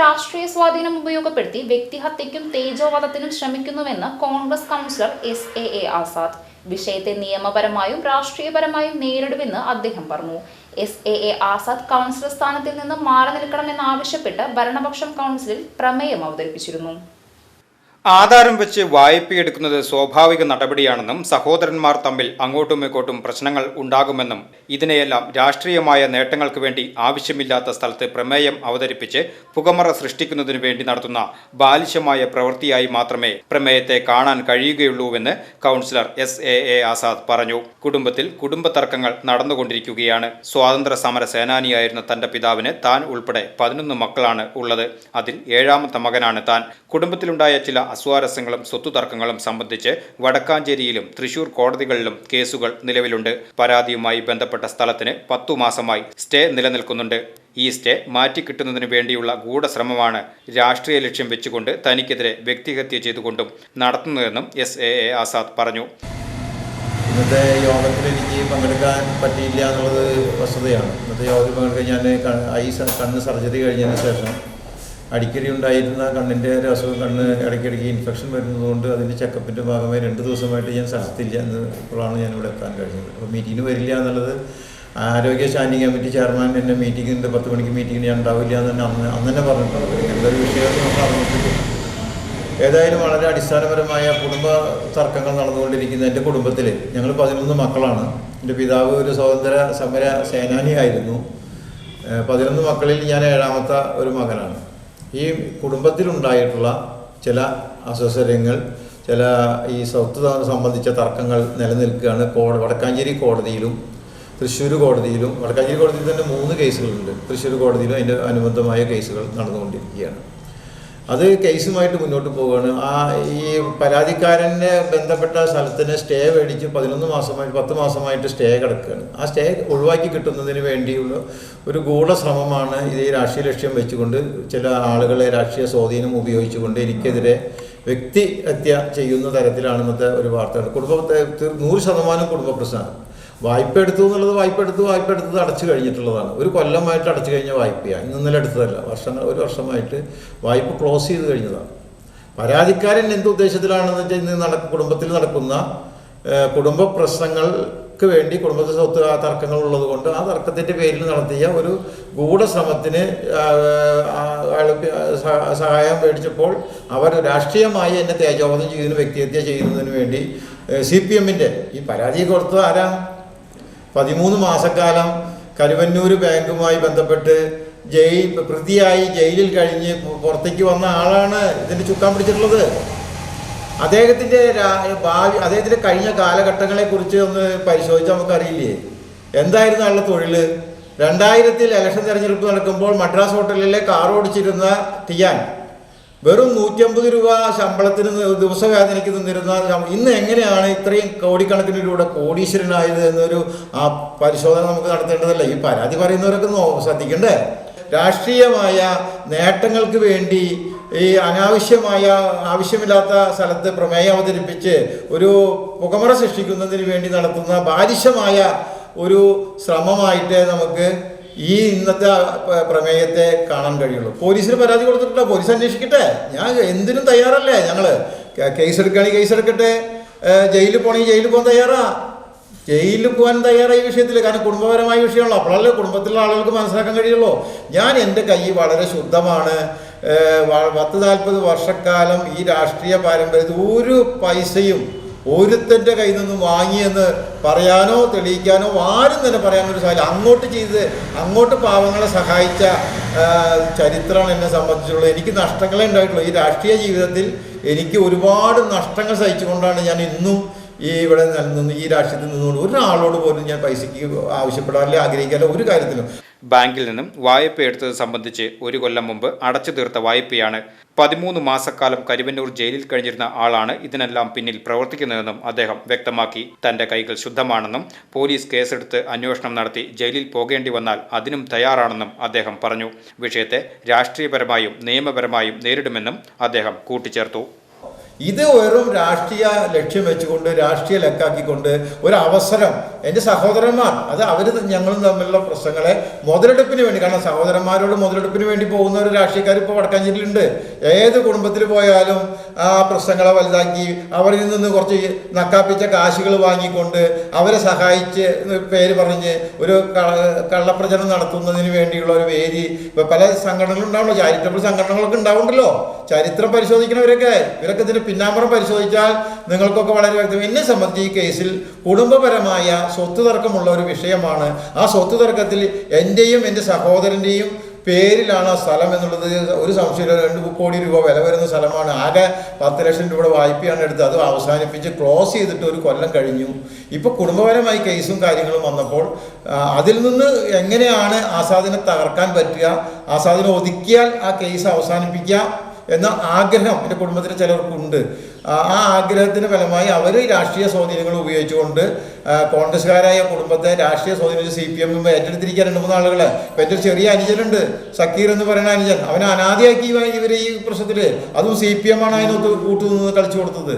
രാഷ്ട്രീയ സ്വാധീനം ഉപയോഗപ്പെടുത്തി വ്യക്തിഹത്യയ്ക്കും തേജോവധത്തിനും ശ്രമിക്കുന്നുവെന്ന് Congress councillor S A A Azad. വിഷയത്തെ നിയമപരമായും രാഷ്ട്രീയപരമായും നേരിടുമെന്ന് അദ്ദേഹം പറഞ്ഞു. S A A Azad councillor സ്ഥാനത്തിൽ നിന്ന് മാറി നിൽക്കണമെന്നാവശ്യപ്പെട്ട് ഭരണപക്ഷം കൗൺസിലിൽ പ്രമേയം അവതരിപ്പിച്ചിരുന്നു. ആധാരം വെച്ച് വായ്പയെടുക്കുന്നത് സ്വാഭാവിക നടപടിയാണെന്നും സഹോദരന്മാർ തമ്മിൽ അങ്ങോട്ടും ഇങ്ങോട്ടും പ്രശ്നങ്ങൾ ഉണ്ടാകുമെന്നും ഇതിനെയെല്ലാം രാഷ്ട്രീയമായ നേട്ടങ്ങൾക്ക് വേണ്ടി ആവശ്യമില്ലാത്ത സ്ഥലത്ത് പ്രമേയം അവതരിപ്പിച്ച് പുകമറ സൃഷ്ടിക്കുന്നതിനു വേണ്ടി നടത്തുന്ന ബാലിശമായ പ്രവൃത്തിയായി മാത്രമേ പ്രമേയത്തെ കാണാൻ കഴിയുകയുള്ളൂവെന്ന് councillor S A A Azad പറഞ്ഞു. കുടുംബത്തിൽ കുടുംബ തർക്കങ്ങൾ നടന്നുകൊണ്ടിരിക്കുകയാണ്. സ്വാതന്ത്ര്യ സമര സേനാനിയായിരുന്ന തന്റെ പിതാവിന് താൻ ഉൾപ്പെടെ പതിനൊന്ന് മക്കളാണ് ഉള്ളത്. അതിൽ ഏഴാമത്തെ മകനാണ് താൻ. കുടുംബത്തിലുണ്ടായ ചില അസ്വാരസ്യങ്ങളും സ്വത്തു തർക്കങ്ങളും സംബന്ധിച്ച് വടക്കാഞ്ചേരിയിലും തൃശൂർ കോടതികളിലും കേസുകൾ നിലവിലുണ്ട്. പരാതിയുമായി ബന്ധപ്പെട്ട സ്ഥലത്തിന് പത്തു മാസമായി സ്റ്റേ നിലനിൽക്കുന്നുണ്ട്. ഈ സ്റ്റേ മാറ്റിക്കിട്ടുന്നതിന് വേണ്ടിയുള്ള ഗൂഢശ്രമമാണ് രാഷ്ട്രീയ ലക്ഷ്യം വെച്ചുകൊണ്ട് തനിക്കെതിരെ വ്യക്തിഹത്യ ചെയ്തുകൊണ്ടും നടത്തുന്നതെന്നും എസ് എ എ ആസാദ് പറഞ്ഞു. ഇന്നത്തെ യോഗത്തിൽ എനിക്ക് പങ്കെടുക്കാൻ പറ്റിയില്ല എന്നുള്ളത് വസ്തുതയാണ്. ഇന്നത്തെ യോഗത്തിൽ പങ്കെടുക്കാൻ ഞാൻ ഐ കണ്ണ് സർജറി കഴിഞ്ഞതിന് ശേഷം അടിക്കടി ഉണ്ടായിരുന്ന കണ്ണിന്റെ ഒരു അസുഖം കണ്ണ് ഇടയ്ക്കിടയ്ക്ക് ഇൻഫെക്ഷൻ വരുന്നതുകൊണ്ട് അതിന്റെ ചെക്കപ്പിന്റെ ഭാഗമായി രണ്ട് ദിവസമായിട്ട് ഞാൻ സ്ഥലത്തില്ല എന്ന് ഇപ്പോഴാണ് ഞാൻ ഇവിടെ എത്താൻ കഴിഞ്ഞത്. അപ്പോൾ മീറ്റിങ്ങിന് വരില്ല എന്നുള്ളത് ആരോഗ്യ സ്റ്റാൻഡിംഗ് കമ്മിറ്റി ചെയർമാൻ എന്റെ മീറ്റിംഗിന്റെ പത്ത് മണിക്ക് മീറ്റിങ്ങിന് ഞാൻ ഉണ്ടാവില്ല എന്ന് തന്നെ അന്ന് അന്ന് തന്നെ പറഞ്ഞിട്ടുണ്ട് എന്തൊരു വിഷയം നമ്മൾ അറിഞ്ഞിട്ടില്ല ഏതായാലും വളരെ അടിസ്ഥാനപരമായ കുടുംബ തർക്കങ്ങൾ നടന്നുകൊണ്ടിരിക്കുന്ന എന്റെ കുടുംബത്തിൽ ഞങ്ങൾ പതിനൊന്ന് മക്കളാണ്. എന്റെ പിതാവ് ഒരു സ്വതന്ത്ര സമര സേനാനിയായിരുന്നു. പതിനൊന്ന് മക്കളിൽ ഞാൻ ഏഴാമത്തെ ഒരു മകനാണ്. ഈ കുടുംബത്തിലുണ്ടായിട്ടുള്ള ചില അസ്വസരങ്ങൾ ചില ഈ സ്വത്ത് സംബന്ധിച്ച തർക്കങ്ങൾ നിലനിൽക്കുകയാണ്. കോ വടക്കാഞ്ചേരി കോടതിയിലും തൃശ്ശൂർ കോടതിയിലും വടക്കാഞ്ചേരി കോടതിയിൽ തന്നെ മൂന്ന് കേസുകളുണ്ട്. തൃശ്ശൂർ കോടതിയിലും അതിന്റെ അനുബന്ധമായ കേസുകൾ നടന്നുകൊണ്ടിരിക്കുകയാണ്. അത് കേസുമായിട്ട് മുന്നോട്ട് പോവുകയാണ്. ആ ഈ പരാതിക്കാരനെ ബന്ധപ്പെട്ട സ്ഥലത്തിന് സ്റ്റേ മേടിച്ച് പതിനൊന്ന് മാസമായിട്ട് പത്ത് മാസമായിട്ട് സ്റ്റേ കിടക്കുകയാണ്. ആ സ്റ്റേ ഒഴിവാക്കി കിട്ടുന്നതിന് വേണ്ടിയുള്ള ഒരു ഗൂഢശ്രമമാണ് ഇത് ഈ രാഷ്ട്രീയ ലക്ഷ്യം വെച്ചുകൊണ്ട് ചില ആളുകളെ രാഷ്ട്രീയ സ്വാധീനം ഉപയോഗിച്ചുകൊണ്ട് എനിക്കെതിരെ വ്യക്തി ഹത്യ ചെയ്യുന്ന തരത്തിലാണ് ഇന്നത്തെ ഒരു വാർത്തകൾ. കുടുംബത്തെ നൂറ് ശതമാനം കുടുംബ പ്രശ്നമാണ്. വായ്പ എടുത്തു എന്നുള്ളത് വായ്പ എടുത്തു വായ്പ എടുത്തത് അടച്ചു കഴിഞ്ഞിട്ടുള്ളതാണ്. ഒരു കൊല്ലമായിട്ട് അടച്ചു കഴിഞ്ഞ വായ്പയാണ് ഇന്ന് ഇന്നലെ എടുത്തതല്ല. വർഷങ്ങൾ ഒരു വർഷമായിട്ട് വായ്പ ക്ലോസ് ചെയ്ത് കഴിഞ്ഞതാണ്. പരാതിക്കാരൻ എന്ത് ഉദ്ദേശത്തിലാണെന്ന് വെച്ചാൽ ഇന്ന് നട കുടുംബത്തിൽ നടക്കുന്ന കുടുംബ പ്രശ്നങ്ങൾക്ക് വേണ്ടി കുടുംബത്തിൽ സ്വത്ത് ആ തർക്കങ്ങൾ ഉള്ളത് കൊണ്ട് ആ തർക്കത്തിന്റെ പേരിൽ നടത്തിയ ഒരു ഗൂഢശ്രമത്തിന് സഹായം മേടിച്ചപ്പോൾ അവർ രാഷ്ട്രീയമായി എന്നെ തേജോവധം ചെയ്യുന്ന വ്യക്തിഹത്യ ചെയ്യുന്നതിന് വേണ്ടി സി പി എമ്മിന്റെ ഈ പരാതി കൊടുത്തത് ആരാ? പതിമൂന്ന് മാസക്കാലം കരുവന്നൂർ ബാങ്കുമായി ബന്ധപ്പെട്ട് ജയിൽ പ്രതിയായി ജയിലിൽ കഴിഞ്ഞ് പുറത്തേക്ക് വന്ന ആളാണ് ഇതിന്റെ ചുക്കാൻ പിടിച്ചിട്ടുള്ളത്. അദ്ദേഹത്തിന്റെ ഭാവി അദ്ദേഹത്തിന്റെ കഴിഞ്ഞ കാലഘട്ടങ്ങളെ കുറിച്ച് ഒന്ന് പരിശോധിച്ചാൽ നമുക്കറിയില്ലേ? എന്തായിരുന്നു ആളുടെ തൊഴിൽ രണ്ടായിരത്തിൽ ഇലക്ഷൻ തെരഞ്ഞെടുപ്പ് നടക്കുമ്പോൾ മദ്രാസ് ഹോട്ടലിലെ കാർ ഓടിച്ചിരുന്ന ടിയാൻ വെറും നൂറ്റമ്പത് രൂപ ശമ്പളത്തിന് എനിക്ക് നിന്നിരുന്ന ഇന്ന് എങ്ങനെയാണ് ഇത്രയും കോടിക്കണക്കിന് രൂപയുടെ കോടീശ്വരനായത് എന്നൊരു ആ പരിശോധന നമുക്ക് നടത്തേണ്ടതല്ല. ഈ പരാതി പറയുന്നവരൊക്കെ ശ്രദ്ധിക്കണ്ടേ? രാഷ്ട്രീയമായ നേട്ടങ്ങൾക്ക് വേണ്ടി ഈ അനാവശ്യമായ ആവശ്യമില്ലാത്ത സ്ഥലത്ത് പ്രമേയം അവതരിപ്പിച്ച് ഒരു പുകമറ സൃഷ്ടിക്കുന്നതിന് വേണ്ടി നടത്തുന്ന ബാലിശമായ ഒരു ശ്രമമായിട്ട് നമുക്ക് ഈ ഇന്നത്തെ പ്രമേയത്തെ കാണാൻ കഴിയുള്ളൂ. പോലീസിന് പരാതി കൊടുത്തിട്ടില്ല പോലീസ് അന്വേഷിക്കട്ടെ. ഞാൻ എന്തിനും തയ്യാറല്ലേ ഞങ്ങൾ കേസെടുക്കുകയാണെങ്കിൽ കേസ് എടുക്കുകയാണെങ്കിൽ കേസ് എടുക്കട്ടെ ജയിലിൽ പോകണമെങ്കിൽ ജയിലിൽ പോകാൻ തയ്യാറാ? ജയിലിൽ പോകാൻ തയ്യാറായ ഈ വിഷയത്തിൽ കാരണം കുടുംബപരമായ വിഷയമാണല്ലോ. അപ്പോഴല്ലേ കുടുംബത്തിലുള്ള ആളുകൾക്ക് മനസ്സിലാക്കാൻ കഴിയുള്ളൂ. ഞാൻ എന്റെ കൈ വളരെ ശുദ്ധമാണ്. പത്ത് നാൽപ്പത് വർഷക്കാലം ഈ രാഷ്ട്രീയ പാരമ്പര്യത്തിൽ ഒരു പൈസയും ഒരുത്തന്റെ കയ്യിൽ നിന്നും വാങ്ങിയെന്ന് പറയാനോ തെളിയിക്കാനോ ആരും തന്നെ പറയാനൊരു സാഹചര്യം അങ്ങോട്ട് ചെയ്ത് അങ്ങോട്ട് പാവങ്ങളെ സഹായിച്ച ചരിത്രമാണ് എന്നെ സംബന്ധിച്ചുള്ളത് എനിക്ക് നഷ്ടങ്ങളെ ഉണ്ടായിട്ടുള്ളൂ. ഈ രാഷ്ട്രീയ ജീവിതത്തിൽ എനിക്ക് ഒരുപാട് നഷ്ടങ്ങൾ സഹിച്ചുകൊണ്ടാണ് ഞാൻ ഇന്നും ഈ ഇവിടെ നിന്ന് ഈ രാഷ്ട്രീയത്തിൽ നിന്നുകൊണ്ട് ഒരാളോട് പോലും ഞാൻ പൈസയ്ക്ക് ആവശ്യപ്പെടാറില്ല ആഗ്രഹിക്കാറില്ല ഒരു കാര്യത്തിലും. ബാങ്കിൽ നിന്നും വായ്പ എടുത്തത് സംബന്ധിച്ച് ഒരു കൊല്ലം മുമ്പ് അടച്ചു തീർത്ത വായ്പയാണ് പതിമൂന്ന് മാസക്കാലം കരുവന്നൂർ ജയിലിൽ കഴിഞ്ഞിരുന്ന ആളാണ് ഇതിനെല്ലാം പിന്നിൽ പ്രവർത്തിക്കുന്നതെന്നും അദ്ദേഹം വ്യക്തമാക്കി. തന്റെ കൈകൾ ശുദ്ധമാണെന്നും പോലീസ് കേസെടുത്ത് അന്വേഷണം നടത്തി ജയിലിൽ പോകേണ്ടി വന്നാൽ അതിനും തയ്യാറാണെന്നും അദ്ദേഹം പറഞ്ഞു. വിഷയത്തെ രാഷ്ട്രീയപരമായും നിയമപരമായും നേരിടുമെന്നും അദ്ദേഹം കൂട്ടിച്ചേർത്തു. ഇത് വെറും രാഷ്ട്രീയ ലക്ഷ്യം വെച്ചുകൊണ്ട് രാഷ്ട്രീയ ലക്കാക്കിക്കൊണ്ട് ഒരു അവസരം. എന്റെ സഹോദരന്മാർ അത് അവർ ഞങ്ങളും തമ്മിലുള്ള പ്രശ്നങ്ങളെ മുതലെടുപ്പിന് വേണ്ടി കാരണം സഹോദരന്മാരോട് മുതലെടുപ്പിന് വേണ്ടി പോകുന്ന ഒരു രാഷ്ട്രീയക്കാർ ഇപ്പോൾ വടക്കാഞ്ചേരിയിലുണ്ട്. ഏത് കുടുംബത്തിൽ പോയാലും ആ പ്രശ്നങ്ങളെ വലുതാക്കി അവരിൽ നിന്ന് കുറച്ച് നക്കാപ്പിച്ച കാശുകൾ വാങ്ങിക്കൊണ്ട് അവരെ സഹായിച്ച് പേര് പറഞ്ഞ് ഒരു കള്ളപ്രചരണം നടത്തുന്നതിന് വേണ്ടിയുള്ള ഒരു വേദി. ഇപ്പോൾ പല സംഘടനകളും ഉണ്ടാവണല്ലോ. ചാരിറ്റബിൾ സംഘടനകളൊക്കെ ഉണ്ടാവുണ്ടല്ലോ. ചരിത്രം പരിശോധിക്കുന്നവരൊക്കെ ഇവരൊക്കെ ഇതിന്റെ പിന്നാമ്പുറം പരിശോധിച്ചാൽ നിങ്ങൾക്കൊക്കെ വളരെ വ്യക്തം. എന്നെ സംബന്ധിച്ച് ഈ കേസിൽ കുടുംബപരമായ സ്വത്ത് തർക്കമുള്ള ഒരു വിഷയമാണ്. ആ സ്വത്ത് തർക്കത്തിൽ എന്റെയും എന്റെ സഹോദരന്റെയും പേരിലാണ് ആ സ്ഥലം എന്നുള്ളത് ഒരു സംശയമില്ല. രണ്ട് കോടി രൂപ വില വരുന്ന സ്ഥലമാണ്. ആകെ പത്ത് ലക്ഷം രൂപയുടെ വായ്പയാണ് എടുത്തത് അത് അവസാനിപ്പിച്ച് ക്ലോസ് ചെയ്തിട്ട് ഒരു കൊല്ലം കഴിഞ്ഞു. ഇപ്പോൾ കുടുംബപരമായി കേസും കാര്യങ്ങളും വന്നപ്പോൾ അതിൽ നിന്ന് എങ്ങനെയാണ് ആസാദിനെ തകർക്കാൻ പറ്റുക? ആസാദിനെ ഒതുക്കിയാൽ ആ കേസ് അവസാനിപ്പിക്കുക. എന്ന ആഗ്രഹം എന്റെ കുടുംബത്തിലെ ചിലർക്കുണ്ട്. ആ ആഗ്രഹത്തിന് ഫലമായി അവർ രാഷ്ട്രീയ സ്വാധീനങ്ങൾ ഉപയോഗിച്ചുകൊണ്ട് കോൺഗ്രസ്സുകാരായ കുടുംബത്തെ രാഷ്ട്രീയ സ്വാധീനിച്ച് സി പി എമ്മും ഏറ്റെടുത്തിരിക്കാൻ രണ്ട് മൂന്ന് ആളുകൾ ഇപ്പം എന്റെ ചെറിയ അനുജനുണ്ട് സക്കീർ എന്ന് പറയുന്ന അനുജൻ. അവനെ അനാദിയാക്കി ഇവർ ഈ പ്രശ്നത്തിൽ അതും സി പി എം ആണ് അതിനകത്ത് കൂട്ടുനിന്ന് കളിച്ചു കൊടുത്തത്.